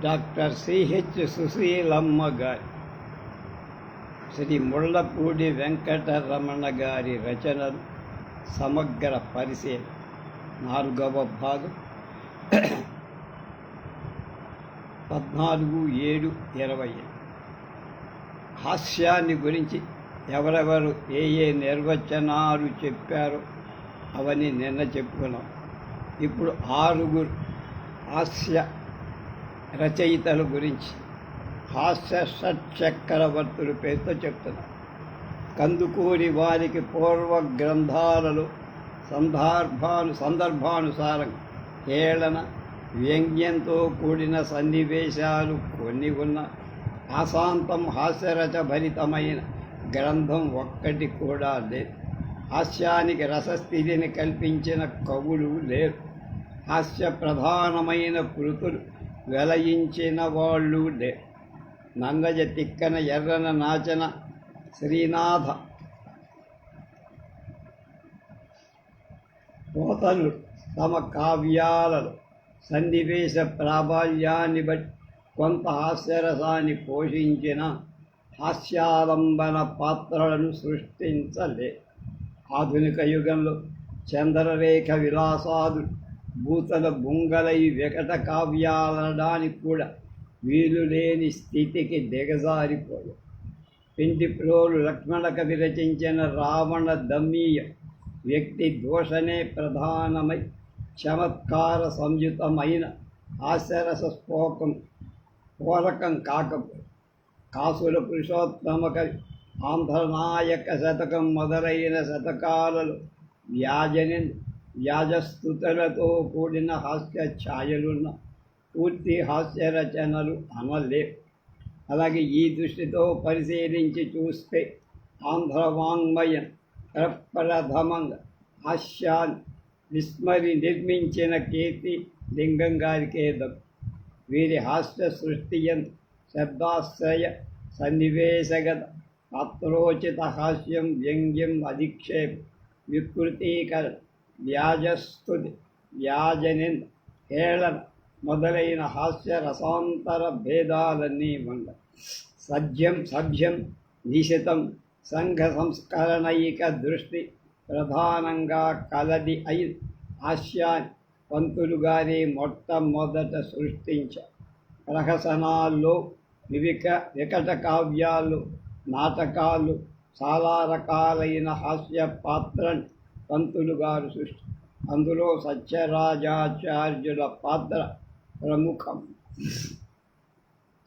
Doctor CH Susheelamma గారి శ్రీ ముళ్ళపూడి వెంకటరమణ గారి రచనలు సమగ్ర పరిశీలన. నాలుగవ భాగం. పద్నాలుగు ఏడు ఇరవై. హాస్యాన్ని గురించి ఎవరెవరు ఏ ఏ నిర్వచనాలు చెప్పారో అవన్నీ నిన్న చెప్పుకున్నాం. ఇప్పుడు ఆరుగురు హాస్య రచయితల గురించి. హాస్య షట్చక్రవర్తుల పేరుతో చెప్తున్నారు కందుకూరి వారికి పూర్వ గ్రంథాలలో సందర్భాను సందర్భానుసారం హేళన వ్యంగ్యంతో కూడిన సన్నివేశాలు కొన్ని ఉన్న అశాంతం హాస్యరచ భరితమైన గ్రంథం ఒక్కటి కూడా లేదు. హాస్యానికి రసస్థితిని కల్పించిన కవులు లేరు. హాస్య ప్రధానమైన కృతులు వెలయించిన వాళ్ళు నందజ తిక్కన ఎర్రన నాచన శ్రీనాథ. పోతలు తమ కావ్యాలలో సన్నివేశ ప్రాబల్యాన్ని బట్టి కొంత హాస్యరసాన్ని పోషించిన హాస్యాలంబన పాత్రలను సృష్టించలే. ఆధునిక యుగంలో చంద్రరేఖ విలాసాలు భూతల బుంగలై వికట కావ్యాలనడానికి కూడా వీలులేని స్థితికి దిగజారిపోయాయి పిండి ప్రోలు లక్ష్మణ కవి రచించిన రావణ దమ్మీయ వ్యక్తి దోషనే ప్రధానమై చమత్కార సంయుతమైన హాస్యరస స్పోకం పూరకం కాకపోయి. కాసుల పురుషోత్తమ కవి ఆంధ్రనాయక శతకం మొదలైన శతకాలలో వ్యాజని యాజస్థుతులతో కూడిన హాస్య ఛాయలున్న పూర్తి హాస్య రచనలు అనలేవు అలాగే ఈ దృష్టితో పరిశీలించి చూస్తే ఆంధ్ర వాంగ్మయం ప్రప్రథమంగా హాస్యాన్ని విస్మరి నిర్మించిన కీర్తి లింగం గారికే దక్కు వీరి హాస్య సృష్టి శబ్దాశ్రయ సన్నివేశగత పాత్రోచిత హాస్యం వ్యంగ్యం అధిక్షేపం వికృతీకరణ వ్యాజస్తుతి వ్యాజనిన్ హేళన్ మొదలైన హాస్య రసాంతర భేదాలన్నీ ఉండ సభ్యం సభ్యం నిశితం సంఘ సంస్కరణైక దృష్టి ప్రధానంగా కలది అయి హాస్యా పంతులు గారి మొట్టమొదట సృష్టించ. ప్రహసనాల్లో వివిక వికట కావ్యాలు నాటకాలు చాలా రకాలైన హాస్య పాత్రను పంతులు గారు సృష్టి. అందులో సత్యరాజాచార్యుల పాత్ర ప్రముఖం.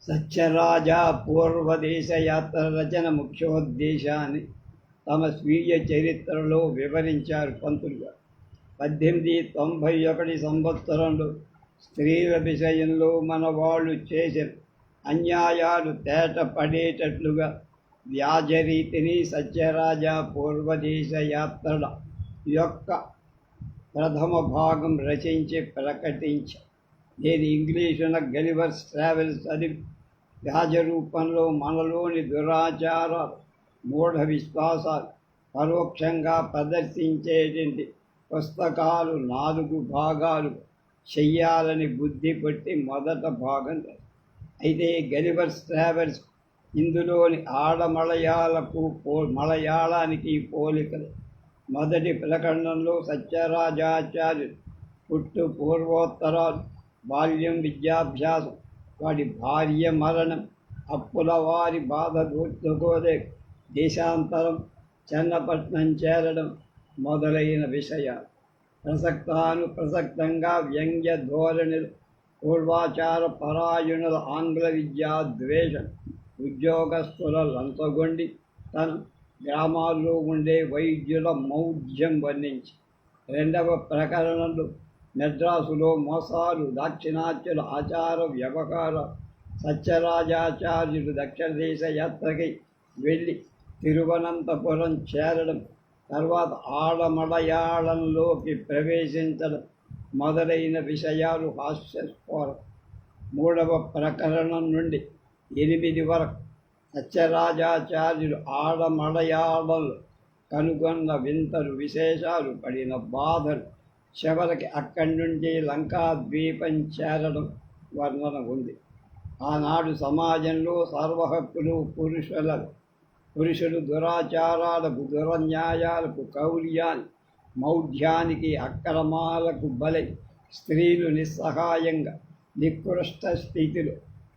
సత్యరాజ పూర్వదేశ యాత్ర రచన ముఖ్యోద్దేశాన్ని తమ స్వీయ చరిత్రలో వివరించారు పంతులు గారు. పద్దెనిమిది తొంభై ఒకటి సంవత్సరంలో స్త్రీల విషయంలో మన వాళ్ళు చేసిన అన్యాయాలు తేట పడేటట్లుగా వ్యాజరీతిని సత్యరాజ పూర్వదేశ యాత్రల యొక్క ప్రథమ భాగం రచించి ప్రకటించి. నేను ఇంగ్లీషున గలివర్స్ ట్రావెల్స్ అది వ్యాజ రూపంలో మనలోని దురాచార మూఢ విశ్వాసాలు పరోక్షంగా ప్రదర్శించేటువంటి పుస్తకాలు నాలుగు భాగాలు చెయ్యాలని బుద్ధి పట్టి మొదట భాగం అయితే గలివర్స్ ట్రావెల్స్ ఇందులోని ఆడమలయాలకు పో మలయాళానికి పోలికలు మొదటి ప్రకటనలో సత్యరాజాచార్యులు పుట్టు పూర్వోత్తరాలు బాల్యం విద్యాభ్యాసం వాడి భార్య మరణం అప్పుల వారి బాధ గుర్తుకోదే దేశాంతరం చెన్నపట్నం చేరడం మొదలైన విషయాలు. ప్రసక్తాను ప్రసక్తంగా వ్యంగ్య ధోరణులు పూర్వాచార పరాయణుల ఆంగ్ల విద్యా ద్వేషం ఉద్యోగస్తుల లంచగొండి తన గ్రామాల్లో ఉండే వైద్యుల మౌఢ్యం వర్ణించి రెండవ ప్రకరణలు మెద్రాసులో మోసాలు దాక్షిణాత్యుల ఆచార వ్యవహార సత్యరాజాచార్యులు దక్షిణ దేశ యాత్రకై వెళ్ళి తిరువనంతపురం చేరడం తర్వాత ఆడమలయాళంలోకి ప్రవేశించడం మొదలైన విషయాలు హాస్యస్ఫోరం మూడవ ప్రకరణం నుండి ఎనిమిది వరకు సత్యరాజాచార్యులు ఆడమడయాడలు కనుగొన్న వింతలు విశేషాలు పడిన బాధలు చివరికి అక్కడి నుండి లంకాద్వీపం చేరడం వర్ణన ఉంది ఆనాడు సమాజంలో సర్వహక్కులు పురుషుల పురుషులు దురాచారాలకు దురన్యాయాలకు కౌర్యాన్ని మౌఢ్యానికి అక్రమాలకు బలై స్త్రీలు నిస్సహాయంగా నికృష్ట స్థితిలో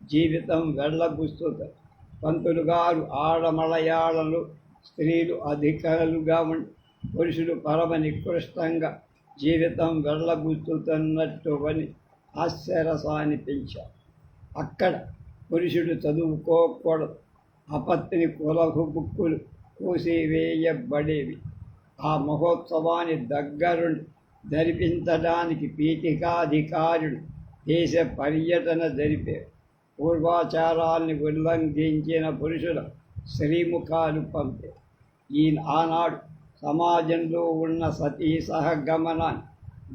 జీవితం వెళ్ళబుస్తుతారు పంతులు గారు ఆడమలయాళలు స్త్రీలు అధికారులుగా ఉండి పురుషులు పరమ నికృష్టంగా జీవితం వెళ్ళబుచ్చుతున్నట్టు అని ఆశ్చర్యసాన్ని పెంచారు అక్కడ పురుషుడు చదువుకోకూడదు అపత్ని కులహు బుక్కులు కూసివేయబడేవి. ఆ మహోత్సవాన్ని దగ్గరుండి జరిపించడానికి పీఠికాధికారుడు దేశ పర్యటన జరిపారు పూర్వాచారాల్ని ఉల్లంఘించిన పురుషుల శ్రీముఖాలు పంపే. ఈ ఆనాడు సమాజంలో ఉన్న సతీ సహగమనాన్ని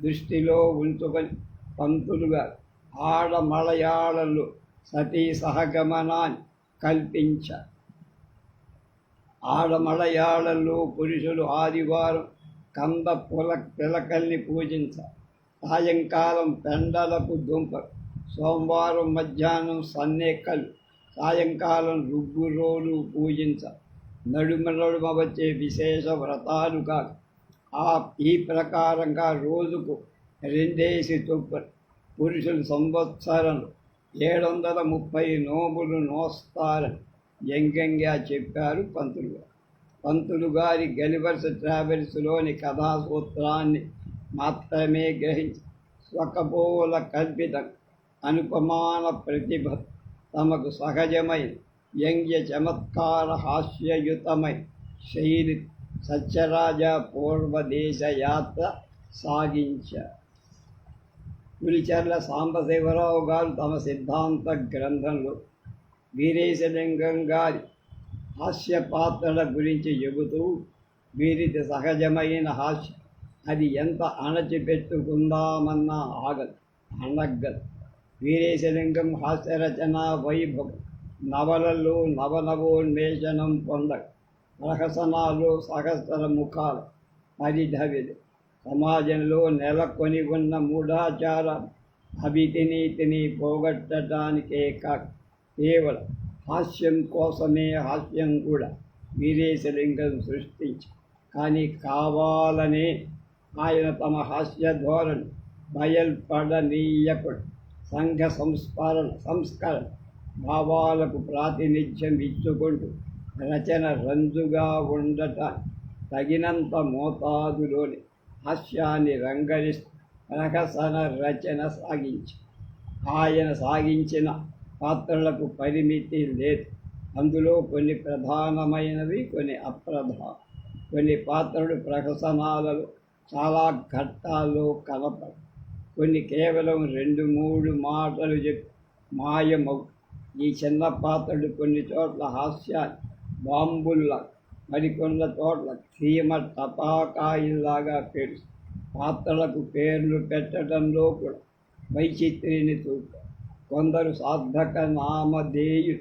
దృష్టిలో ఉంచుకొని పంతులుగా ఆడమలయాళలు సతీ సహగమనాన్ని కల్పించారు ఆడమలయాళల్లో పురుషులు ఆదివారం కంద పుల పిలకల్ని పూజించారు సాయంకాలం పెండలకు దుంపరు సోమవారం మధ్యాహ్నం సన్నేకలు సాయంకాలం రుగ్గురోలు పూజించ నడుమ నడుమ వచ్చే విశేష వ్రతాలు కాదు. ఆ ఈ ప్రకారంగా రోజుకు రెండేసి చొప్పున పురుషులు సంవత్సరం ఏడు వందల ముప్పై నోములు నోస్తారని వ్యంగ్యంగా చెప్పారు పంతులు గారు. పంతులు గారి గలివర్స్ ట్రావెల్స్లోని కథాసూత్రాన్ని మాత్రమే గ్రహించి స్వకపోల కల్పితం అనుపమాన ప్రతిభ తమకు సహజమై వ్యంగ్య చమత్కార హాస్యయుతమై శైలి సత్యరాజ పూర్వదేశ యాత్ర సాగించ. పులిచెర్ల సాంబశివరావు గారు తమ సిద్ధాంత గ్రంథంలో వీరేశలింగం గారి హాస్య పాత్రల గురించి చెబుతూ వీరిది సహజమైన హాస్యం. అది ఎంత అణచిపెట్టుకుందామన్నా ఆగదు అనగ్గదు వీరేశలింగం హాస్యరచన వైభవం నవలలు నవనవోన్మేషణం పొంద ప్రహసనాలు సహస్ర ముఖాలు హరిధవిలు సమాజంలో నెలకొని ఉన్న మూఢాచార అవితినీతిని పోగొట్టడానికే కాక కేవలం హాస్యం కోసమే హాస్యం కూడా వీరేశలింగం సృష్టించి. కానీ కావాలనే ఆయన తమ హాస్య ధోరణి బయల్పడనీయకుడు సంఘ సంస్మరణ సంస్కరణ భావాలకు ప్రాతినిధ్యం ఇచ్చుకుంటూ రచన రంజుగా ఉండట తగినంత మోతాదులోని హాస్యాన్ని రంగరిస్తూ ప్రహసన రచన సాగించి ఆయన సాగించిన పాత్రలకు పరిమితి లేదు. అందులో కొన్ని ప్రధానమైనవి కొన్ని అప్రధా కొన్ని పాత్రలు ప్రహసనాలలో చాలా ఘట్టాల్లో కలపడు కొన్ని కేవలం రెండు మూడు మాటలు చెప్ మాయమవు ఈ చిన్న పాత్రలు కొన్ని చోట్ల హాస్య బాంబుల్లా. మరికొన్న చోట్ల చీమ టపాకాయిల్లాగా పేరు. పాత్రలకు పేర్లు పెట్టడంలో కూడా వైచిత్రిని చూపు. కొందరు సార్థక నామధేయు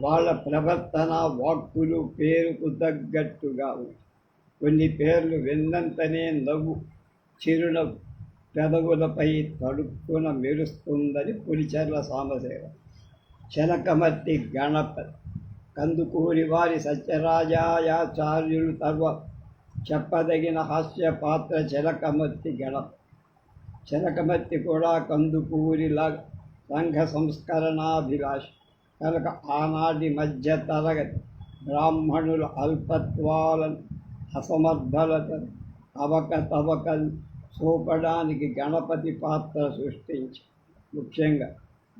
వాళ్ళ ప్రవర్తన వాక్కులు పేరుకు తగ్గట్టుగా కొన్ని పేర్లు విన్నంతనే నవ్వు. చిరుల పెదవులపై తడుక్కున మెరుస్తుందని పులిచెర్ల సామసేవ శనకమర్తి గణపతి కందుకూరి వారి సత్యరాజాయాచార్యులు తర్వ చెప్పదగిన హాస్య పాత్ర చిలకమర్తి గణపతి చిలకమర్తి కూడా కందుకూరిలా సంఘ సంస్కరణాభిలాష. కనుక ఆనాటి మధ్య తరగతి బ్రాహ్మణుల అల్పత్వాలను అసమర్థలతను అవకతవకలు చూపడానికి గణపతి పాత్ర సృష్టించి. ముఖ్యంగా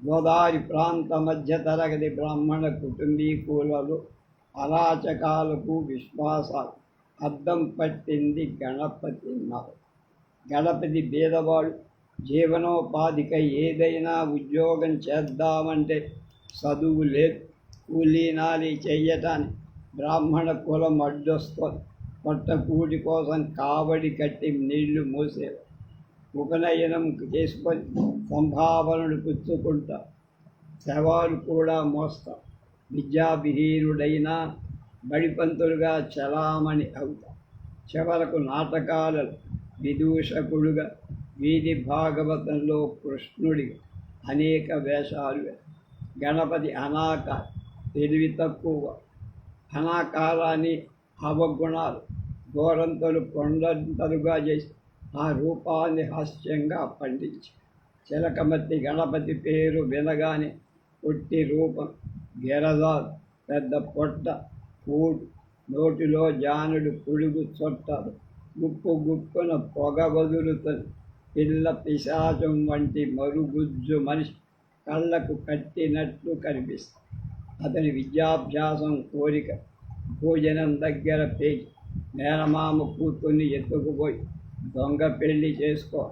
గోదావరి ప్రాంత మధ్య తరగతి బ్రాహ్మణ కుటుంబీకులలో అరాచకాలకు విశ్వాసాలు. అద్దం పట్టింది గణపతి నవ. గణపతి బీదవాడు జీవనోపాధికై ఏదైనా ఉద్యోగం చేద్దామంటే చదువు లేదు. కూలీనాలి చెయ్యటానికి బ్రాహ్మణ కులం అడ్డొస్తుంది. పట్టకూడి కోసం కావడి కట్టి నీళ్ళు మోసేవారు ఉపనయనం చేసుకొని సంభావనలు పుచ్చుకుంటా. శవాలు కూడా మోస్తా. విద్యావిహీనుడైనా బడిపంతులుగా చలామణి అవుతా. చివరకు నాటకాలలో విదూషకుడుగా వీధి భాగవతంలో కృష్ణుడిగా అనేక వేషాలు. గణపతి అనాక తెలివి తక్కువ. అనాకారాన్ని అవగుణాలు గోరంతలు కొండంతలుగా చేసి ఆ రూపాన్ని హాస్యంగా పండించి చిలకమతి గణపతి పేరు వినగానే పుట్టి రూపం గిరదాలు పెద్ద పొట్ట కూడు నోటిలో జానుడు పుడుగు చొట్టాలు గుప్పు గుప్పున పొగ వదులుతుంది. పిల్ల పిశాచం వంటి మరుగుజ్జు మనిషి కళ్ళకు కట్టినట్లు కనిపిస్తుంది. అతని విద్యాభ్యాసం కోరిక భోజనం దగ్గర పేచి మేనమామ కూతుర్ని ఎత్తుకుపోయి దొంగ పెళ్ళి చేసుకో.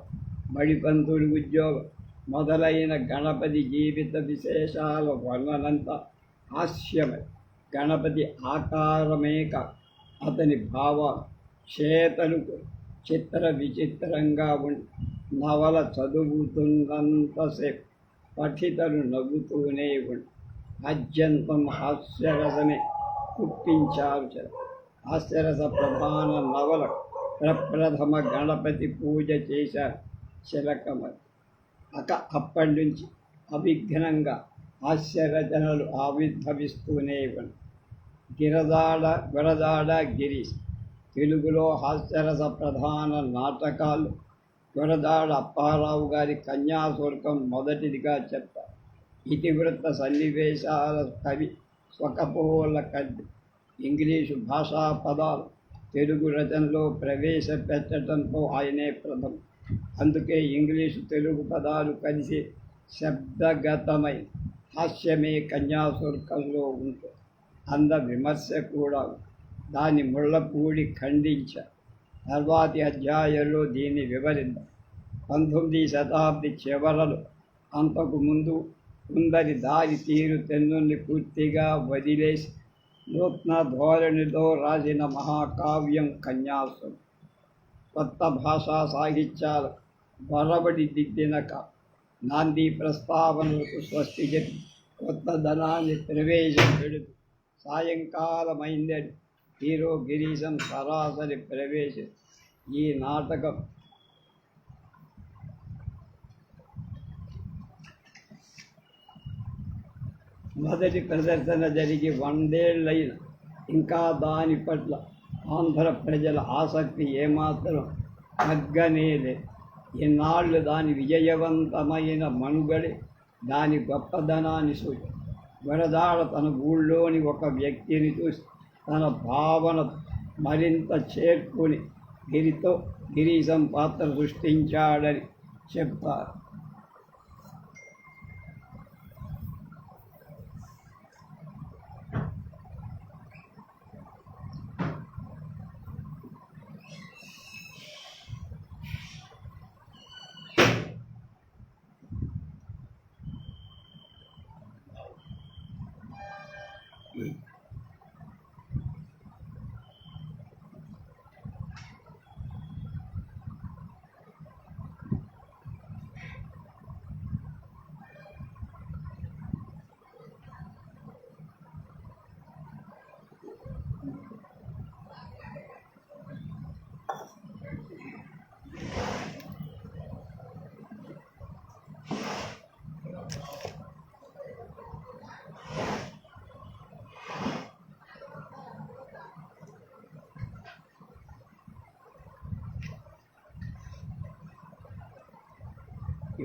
మడిపంతుడి ఉద్యోగం. మొదలైన గణపతి జీవిత విశేషాల వర్ణనంతా హాస్యమే. గణపతి ఆకారమే కాదు. అతని భావాలు చేతలకు చిత్ర విచిత్రంగా ఉండి నవల చదువుతున్నంతసేపు పఠితలు నవ్వుతూనే ఉండి. అత్యంతం హాస్యరసమే. పుట్టించారు చ హాస్యరస ప్రధాన నవల ప్రప్రథమ గణపతి పూజ చేశారు చిలకమతి అక అప్పటి నుంచి అవిఘ్నంగా హాస్యరచనలు ఆవిర్భవిస్తూనే ఉన్నాయి గిరదాడ గురదాడ గిరీష్ తెలుగులో హాస్యరస ప్రధాన నాటకాలు. గురదాడ అప్పారావు గారి కన్యాశుల్కం మొదటిదిగా చెప్తారు ఇతివృత్త సన్నివేశాల కవి స్వకపోల కడ్డు ఇంగ్లీషు భాషా పదాలు తెలుగు రచనలో ప్రవేశపెట్టడంతో ఆయనే ప్రథమం. అందుకే ఇంగ్లీషు తెలుగు పదాలు కలిసి శబ్దగతమై హాస్యమే కన్యాశుల్కంలో ఉంటుంది అంద విమర్శ కూడా దాని ముళ్ళపూడి ఖండించ. తర్వాతి అధ్యాయంలో దీన్ని వివరిద్దాం. పంతొమ్మిది శతాబ్ది చివరలో అంతకు ముందు కొందరి దారి తీరు తెన్నుల్ని పూర్తిగా వదిలేసి నూతన ధోరణిలో రాసిన మహాకావ్యం కన్యాసం కొత్త భాషా సాహిత్యాల బొరబడి దిద్దిన నాంది ప్రస్తావనలకు స్వస్తి చెప్పి కొత్త ధనాన్ని ప్రవేశం పెడుతూ సాయంకాలమైందని హీరో గిరీశం సరాసరి ప్రవేశం ఈ నాటకం మొదటి ప్రదర్శన జరిగి వందేళ్ళైన ఇంకా దాని పట్ల ఆంధ్ర ప్రజల ఆసక్తి ఏమాత్రం తగ్గనేలే. ఇన్నాళ్ళు దాని విజయవంతమైన మనుగడే దాని గొప్పదనాన్ని సూచి వరదాడ తన ఊళ్ళోని ఒక వ్యక్తిని చూసి తన భావన మరింత చేర్చుకుని గిరితో గిరీశం పాత్ర సృష్టించాడని చెప్తారు.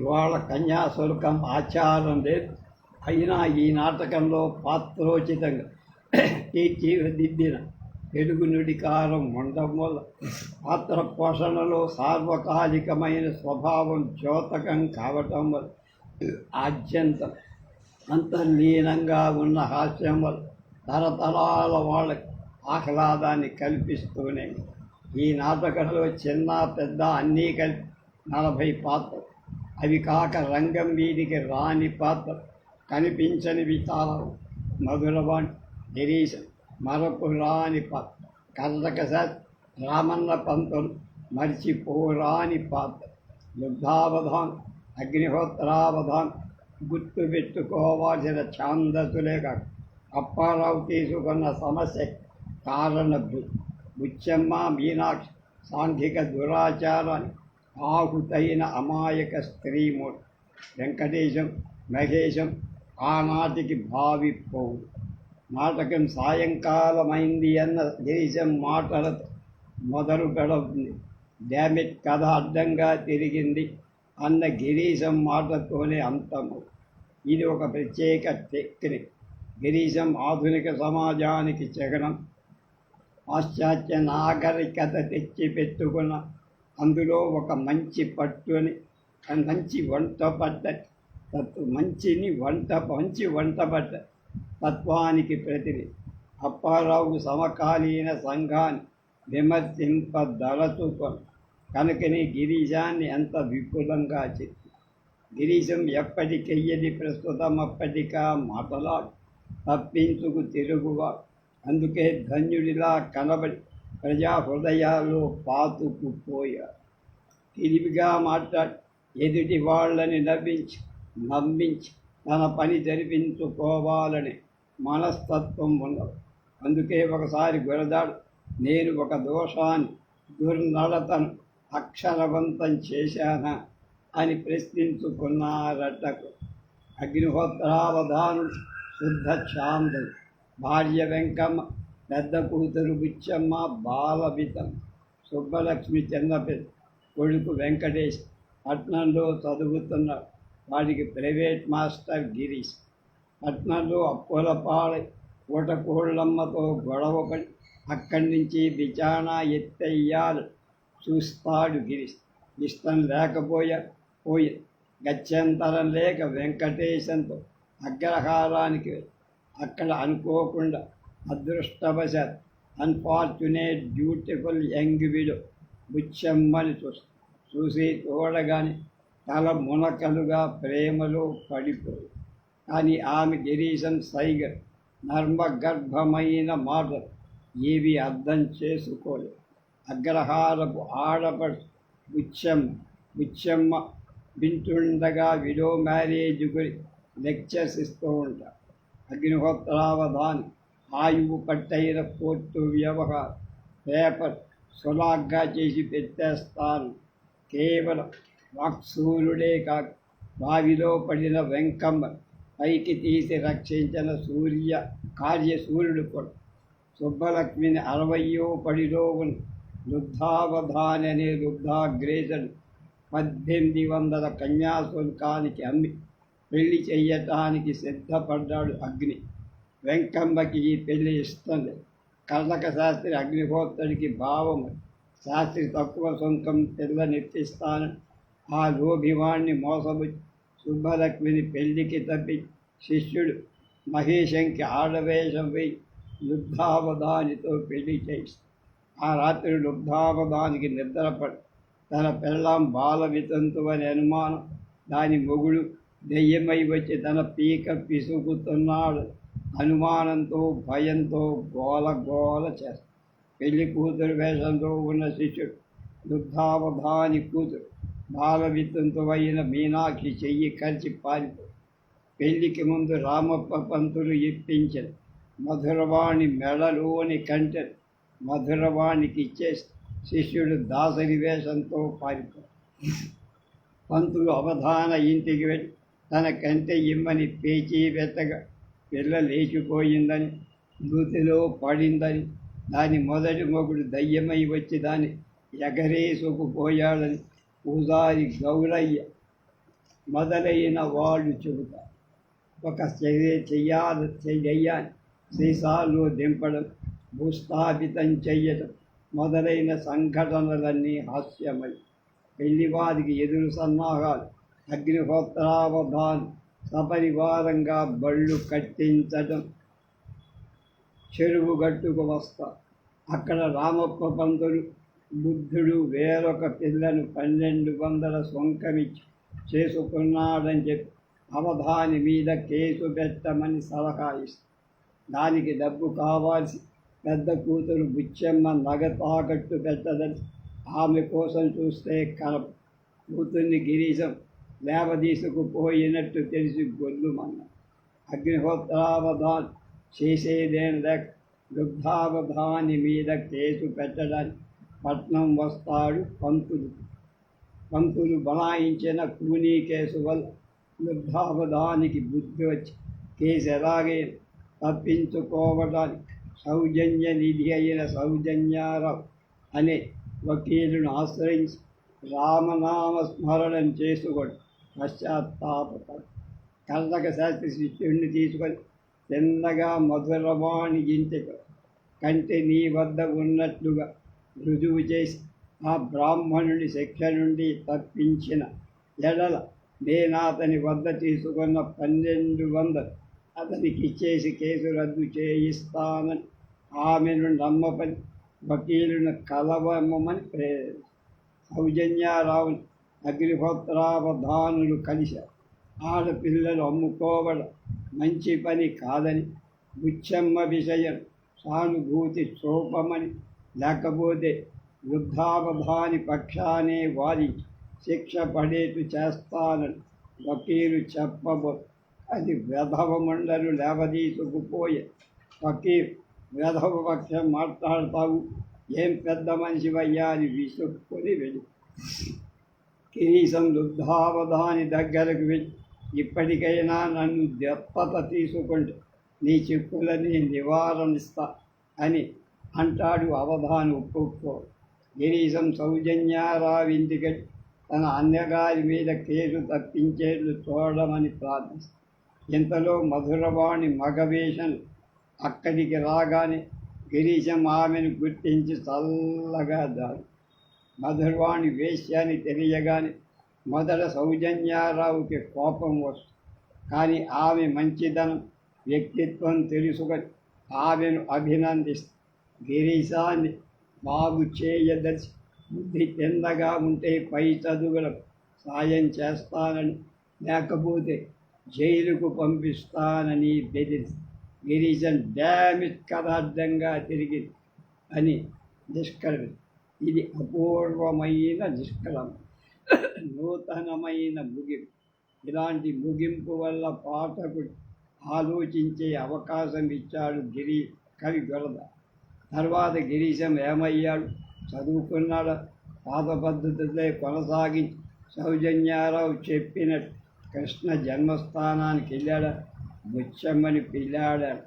ఇవాళ కన్యాశుల్కం ఆచారం లేదు. అయినా ఈ నాటకంలో పాత్రోచితంగా తీర్చిదిద్దిన తెలుగు నుడికారం ఉండడం వల్ల పాత్ర పోషణలో సార్వకాలికమైన స్వభావం ద్యోతకం కావటం వల్ల ఆద్యంతం అంతర్లీనంగా ఉన్న హాస్యం వల్ల తరతరాల వాళ్ళకి ఆహ్లాదాన్ని కల్పిస్తూనే ఈ నాటకంలో చిన్న పెద్ద అన్నీ కలిపి నలభై పాత్రలు. అవి కాక రంగం వీధికి రాని పాత్ర కనిపించని విచారం మధురవాణి గిరీశ మరపు రాని పాత్ర. కర్ణకసత్ రామన్న పంతులు మర్చిపోరాని పాత్ర. యుద్ధావధాన్ అగ్నిహోత్రావధాన్ గుర్తు పెట్టుకోవాల్సిన ఛాందసులే కాక అప్పారావు తీసుకున్న సమస్య కారణ బుచ్చమ్మ మీనాక్షి సాంఘిక దురాచారాన్ని ఆహుతైన అమాయక స్త్రీమూర్తి వెంకటేశం మహేశం ఆనాటికి భావిపోవు నాటకం సాయంకాలమైంది అన్న దేశం మాటల మొదలు పెడుతుంది డ్యామిట్ కథ అడ్డంగా తిరిగింది అన్న గిరీశం మాటతోనే అంతము. ఇది ఒక ప్రత్యేక టెక్నిక్. గిరీశం ఆధునిక సమాజానికి జగనం పాశ్చాత్య నాగరికత తెచ్చి పెట్టుకున్న అందులో ఒక మంచి పట్టుని మంచి వంట పడ్డ తత్వ మంచిని వంట మంచి వంట పడ్డ తత్వానికి ప్రతిని అప్పారావు సమకాలీన సంఘాన్ని విమర్శింపదలచుకొని. కనుకనే గిరీశాన్ని ఎంత విపులంగా చెప్పి గిరీశం ఎప్పటికెయ్యది ప్రస్తుతం అప్పటికా మాటలాడు తప్పించుకు తిరుగువాడు. అందుకే ధన్యుడిలా కనబడి ప్రజా హృదయాల్లో పాతుకుపోయారు తెలివిగా మాట్లాడి ఎదుటి వాళ్ళని నవ్వించి నమ్మించి తన పని జరిపించుకోవాలని మనస్తత్వం ఉండదు అందుకే ఒకసారి గురదాడు నేను ఒక దోషాన్ని దుర్నడతను అక్షరవంతం చేశానా? అని ప్రశ్నించుకున్నారటకు అగ్నిహోత్రావధానుడు శుద్ధ చాందుడు. భార్య వెంకమ్మ పెద్ద కూతురు బుచ్చమ్మ బాలబితం సుబ్బలక్ష్మి చిన్నపిల్ల కొడుకు వెంకటేష్ పట్నంలో చదువుతున్నాడు వాడికి ప్రైవేట్ మాస్టర్ గిరీష్. పట్నంలో అప్పులపాడై ఊటకోళ్ళమ్మతో గొడవపడి అక్కడి నుంచి బిచానా ఎత్తయ్యాలు చూస్తాడు గిరీష్. ఇష్టం లేకపోయా పోయి గత్యంతరం లేక వెంకటేశంతో అగ్రహారానికి అక్కడ అనుకోకుండా అదృష్టవశాత్. అన్ఫార్చునేట్ బ్యూటిఫుల్ యంగ్ విడో బుచ్చమ్మని చూసి చూసి చూడగానే తల మునకలుగా ప్రేమలో పడిపోయి. కానీ ఆమె గిరీశం సైగర్ నర్మగర్భమైన మాటలు ఏవి అర్థం చేసుకోలేదు. అగ్రహారపు ఆడపడు బుచ్చమ్మ బుచ్చమ్మ వింటుండగా విడో మ్యారేజ్ గురి లెక్చర్స్ ఇస్తూ ఉంటారు అగ్నిహోత్రావధాని. ఆయువు పట్టైన కోర్టు వ్యవహ పేపర్ సులాగ్గా చేసి పెట్టేస్తారు కేవలం వాక్సూరుడే కాక బావిలో పడిన వెంకమ్మ పైకి తీసి రక్షించిన సూర్య కార్యసూర్యుడు కూడా. సుబ్బలక్ష్మిని అరవయో పడిలో ఉన్న లుబ్ధావధాని అనే లుబ్ధాగ్రేసుడు పద్దెనిమిది వందల కన్యాశుల్కానికి అమ్మి పెళ్ళి చెయ్యటానికి సిద్ధపడ్డాడు అగ్ని. వెంకమ్మకి ఈ పెళ్ళి ఇస్తుంది. లేదు కర్ణక శాస్త్రి అగ్నిహోత్రుడికి భావము శాస్త్రి తక్కువ సొంతం తెల్లనెత్తిస్తాను ఆ లోభివాణ్ణి మోసము సుబ్బలక్ష్మిని పెళ్ళికి తప్పి శిష్యుడు మహేశంకి ఆడవేషం పోయి లుబ్ధావధానితో పెళ్ళి చేసి ఆ రాత్రి లుబ్ధావధానికి నిద్రపడి తన పెళ్ళాం బాల వితంతువు అని అనుమానం. దాని మొగుడు దెయ్యమై వచ్చి తన పీక పిసుకుతున్నాడు. అనుమానంతో భయంతో గోల గోల చేస్తాడు. పెళ్ళి కూతురు వేషంతో ఉన్న శిష్యుడు దుగ్ధావధాని కూతురు బాల అయిన మీనాక్షి చెయ్యి కలిసి పారిపో పెళ్ళికి ముందు రామప్ప పంతులు ఇప్పించిన మధురవాణి మెడలోని కంటె మధురవాణికి ఇచ్చేసి శిష్యుడు దాసరి వేషంతో పారిపో పంతులు అవధాన ఇంటికి వెళ్ళి తన కంటే ఇమ్మని పేచీ వెత్తగా పిల్ల లేచిపోయిందని నూతిలో పడిందని దాని మొదటి మొగుడు దయ్యమై వచ్చి దాన్ని ఎగరేసుకుపోయాడని పూజారి గౌరయ్య మొదలైన వాళ్ళు చెబుతారు. ఒక చెయ్యాలి చెయ్యాలి సీసాలు దింపడం భూస్థాపితం చెయ్యటం మొదలైన సంఘటనలన్నీ హాస్యమై పెళ్ళివారికి ఎదురు సన్నాహాలు అగ్నిహోత్రావధానం సపరివారంగా బళ్ళు కట్టించటం చెరువు గట్టుకు వస్తా. అక్కడ రామప్ప పంతులు బుద్ధుడు వేరొక పిల్లను పన్నెండు వందల సొంకమిచ్చి చేసుకున్నాడని చెప్పి అవధాని మీద కేసు పెట్టమని సలహా ఇస్తా. దానికి డబ్బు కావాల్సి పెద్ద కూతురు బుచ్చమ్మ నగ తాకట్టు పెట్టదని ఆమె కోసం చూస్తే కలప. కూతుర్ని గిరీశం లేవదీసుకుపోయినట్టు తెలిసి గొల్లుమన్న అగ్నిహోత్రావధాన్ చేసేదేం లేక దుగ్ధావధాని మీద కేసు పెట్టడానికి పట్నం వస్తాడు పంతులు. పంతులు బలాయించిన కూనీ కేసు వల్ల దుగ్ధావధానికి బుద్ధి వచ్చి కేసు ఎలాగే తప్పించుకోవడానికి సౌజన్య నిధి అయిన సౌజన్యారావు అనే వకీలును ఆశ్రయించి రామనామ స్మరణం చేసుకోడు పశ్చాత్తాపడు కళ్ళక శాస్త్రి శిష్యుడిని తీసుకొని చిన్నగా మధురవాణి ఇంటికి కంటే నీ వద్ద ఉన్నట్లుగా రుజువు చేసి ఆ బ్రాహ్మణుడి శిక్ష నుండి తప్పించిన ఎడల నేను అతని వద్ద తీసుకున్న పన్నెండు వందలు అతనికి ఇచ్చేసి కేసు రద్దు చేయిస్తానని ఆమెను నమ్మపని వకీలును కలవమని ప్రేరణ సౌజన్యారావుని అగ్నిహోత్రావధానులు కలిశారు ఆడపిల్లలు అమ్ముకోవడం మంచి పని కాదని బుచ్చమ్మ విషయం సానుభూతి చూపమని లేకపోతే యుద్ధావధాని పక్షానే వారి శిక్ష పడేటు చేస్తానని వకీలు చెప్పబో అది వెధవమండలు లేవదీసుకుపోయే వకీలు వెధవ పక్షం మాట్లాడతావు ఏం పెద్ద మనిషివయ్యా అని విసుక్కుని వెళ్ళి. కనీసం దుద్ధావధాని దగ్గరకు వెళ్ళి ఇప్పటికైనా నన్ను దెప్పత తీసుకుంటే నీ చిక్కులని నివారణిస్తా అని అంటాడు అవధాని ఒప్పుకో. గిరీశం సౌజన్యారావింటికి తన అన్నగారి మీద కేసు తప్పించేట్లు చూడమని ప్రార్థిస్తాడు ఇంతలో మధురవాణి మగవేషను అక్కడికి రాగానే గిరీశం ఆమెను గుర్తించి చల్లగా దాడు. మధురవాణి వేశ్యాన్ని తెలియగానే మొదట సౌజన్యారావుకి కోపం వస్తుంది కానీ ఆమె మంచిదనం వ్యక్తిత్వం తెలుసుకొని ఆమెను అభినందిస్తుంది గిరీశాన్ని బాగు చేయదర్శి బుద్ధి తిన్నగా ఉంటే పై చదువులకు సాయం చేస్తానని లేకపోతే జైలుకు పంపిస్తానని బెదిరి. గిరీశన్ డ్యామిట్ కదార్థంగా తిరిగింది అని నిష్కర్మి ఇది అపూర్వమైన నిష్కలం. నూతనమైన ముగింపు. ఇలాంటి ముగింపు వల్ల పాటకు ఆలోచించే అవకాశం ఇచ్చాడు గిరి కవి గొలద తర్వాత గిరీశం ఏమయ్యాడు? చదువుకున్నాడు. పాత పద్ధతులే కొనసాగించి సౌజన్యారావు చెప్పినట్టు కృష్ణ జన్మస్థానానికి వెళ్ళాడు. ముచ్చమ్మని పిల్లాడాడు.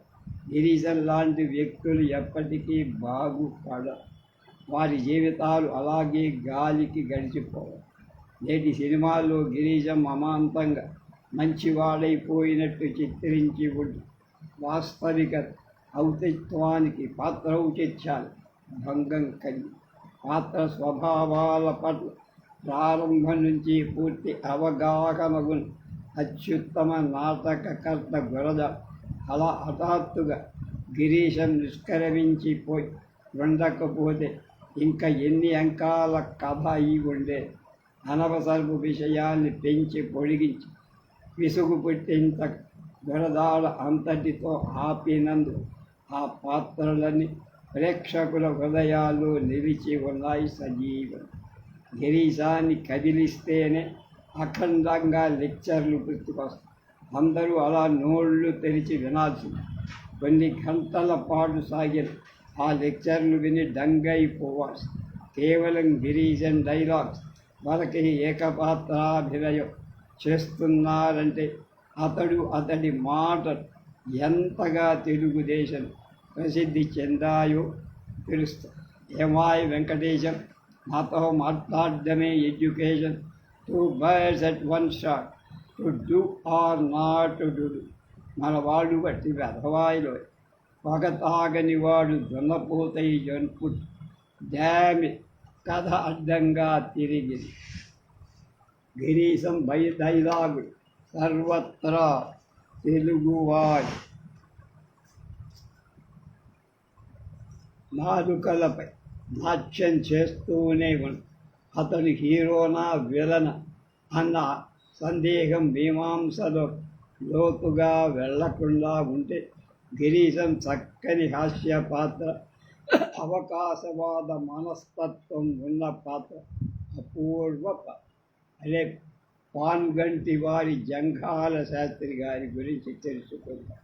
గిరీశం లాంటి వ్యక్తులు ఎప్పటికీ బాగుపడరు. వారి జీవితాలు అలాగే గాలికి గడిచిపోవాలి నేటి సినిమాల్లో గిరీజం అమాంతంగా మంచివాడైపోయినట్టు చిత్రించి ఉండి. వాస్తవిక ఔచిత్వానికి పాత్ర ఔచిత్యాలు భంగం కలిగి పాత్ర స్వభావాల పట్ల ప్రారంభం నుంచి పూర్తి అవగాహనగుని అత్యుత్తమ నాటకకర్త గురద అలా హఠాత్తుగా గిరీశం నిష్క్రమించిపోయి ఉండకపోతే ఇంకా ఎన్ని అంకాల కథ అయి ఉండే? అనవసరపు విషయాన్ని పెంచి పొడిగించి విసుగు పుట్టింత గురదాడ అంతటితో ఆపినందు ఆ పాత్రలని ప్రేక్షకుల హృదయాలు నిలిచి ఉన్నాయి సజీవం. గిరీశాన్ని కదిలిస్తేనే అఖండంగా లెక్చర్లు గుర్తుకొస్తాయి. అందరూ అలా నోళ్ళు తెరిచి వినాల్సింది. కొన్ని గంటల పాటు సాగిన ఆ లెక్చర్లు విని డంగైపోవాలి. కేవలం గిరీజన్ డైలాగ్స్. మనకి ఏకపాత్రాభినయం చేస్తున్నారంటే అతడు అతడి మాట ఎంతగా తెలుగుదేశం ప్రసిద్ధి చెందాయో తెలుస్తా. ఏమాయి వెంకటేశం నాతో మాట్లాడమే education. Two birds at one shot to do or not to do. మన వాళ్ళు బట్టి వెధవాయిలో పొగ తాగని వాడు దున్నపోతాయి జన్పుట్. దామి కథ అడ్డంగా తిరిగి. గిరీశం బై డైలాగుడు సర్వత్రా తెలుగువాడు నాలుకలపై నాట్యం చేస్తూనే ఉంది అతను హీరోనా విలన అన్న సందేహం మీమాంసలో లోతుగా వెళ్ళకుండా ఉంటే గిరీశం చక్కని హాస్య పాత్ర అవకాశవాద మనస్తత్వం ఉన్న పాత్ర అపూర్వ అదే పాన్గంటి వారి జంఘాల శాస్త్రి గారి గురించి తెలుసుకుందాం.